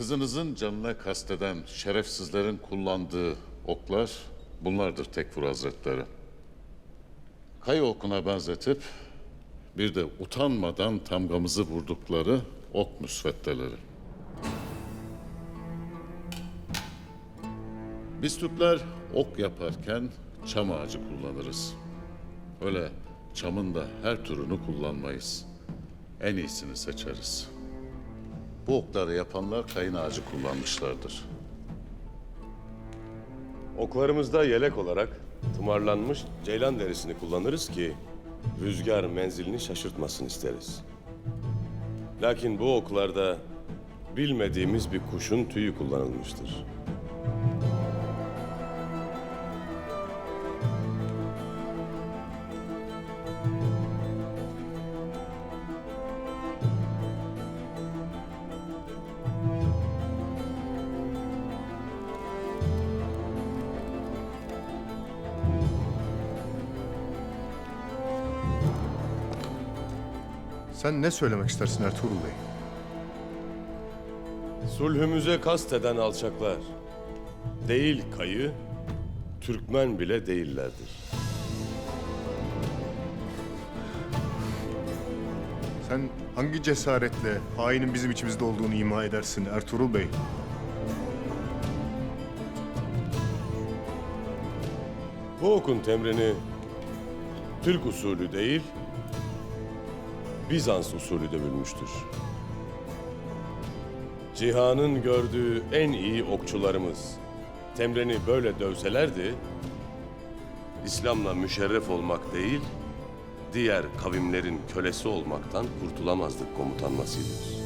Kızınızın canına kasteden şerefsizlerin kullandığı oklar bunlardır Tekfur Hazretleri. Kayı okuna benzetip bir de utanmadan tamgamızı vurdukları ok müsveddeleri. Biz Türkler ok yaparken çam ağacı kullanırız. Öyle çamın da her türünü kullanmayız. En iyisini seçeriz. Bu okları yapanlar kayın ağacı kullanmışlardır. Oklarımızda yelek olarak tımarlanmış ceylan derisini kullanırız ki rüzgar menzilini şaşırtmasın isteriz. Lakin bu oklarda bilmediğimiz bir kuşun tüyü kullanılmıştır. Sen ne söylemek istersin Ertuğrul Bey? Sulhümüze kasteden alçaklar değil kayı, Türkmen bile değillerdir. Sen hangi cesaretle hainin bizim içimizde olduğunu ima edersin Ertuğrul Bey? Bu okun temrini Türk usulü değil, Bizans usulü dövülmüştür. Cihanın gördüğü en iyi okçularımız temreni böyle dövselerdi, İslam'la müşerref olmak değil, diğer kavimlerin kölesi olmaktan kurtulamazdık komutan Vasilius.